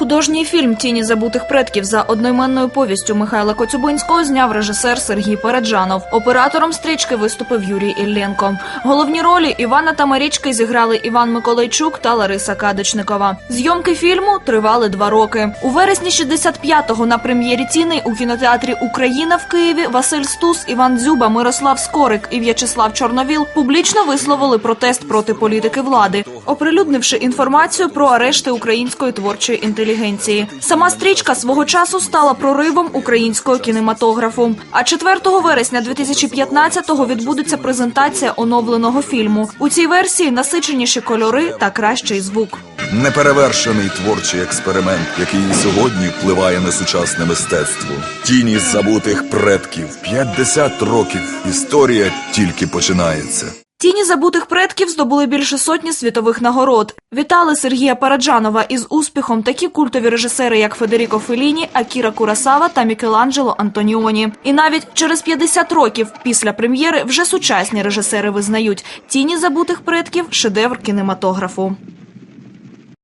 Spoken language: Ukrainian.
Художній фільм Тіні забутих предків за одноіменною повістю Михайла Коцюбинського зняв режисер Сергій Переджанов. Оператором стрічки виступив Юрій Ілленко. Головні ролі Івана та Марічки зіграли Іван Миколайчук та Лариса Кадочникова. Зйомки фільму тривали два роки. У вересні 65-го на прем'єрі Тіни у кінотеатрі Україна в Києві Василь Стус, Іван Дзюба, Мирослав Скорик і В'ячеслав Чорновіл публічно висловили протест проти політики влади, оприлюднивши інформацію про арешти української творчої інтелігенції. Сама стрічка свого часу стала проривом українського кінематографу. А 4 вересня 2015-го відбудеться презентація оновленого фільму. У цій версії насиченіші кольори та кращий звук. Неперевершений творчий експеримент, який сьогодні впливає на сучасне мистецтво. Тіні забутих предків. 50 років. Історія тільки починається. Тіні забутих предків здобули більше сотні світових нагород. Вітали Сергія Параджанова із успіхом такі культові режисери, як Федеріко Феліні, Акіра Курасава та Мікеланджело Антоніоні. І навіть через 50 років після прем'єри вже сучасні режисери визнають тіні забутих предків шедевр кінематографу.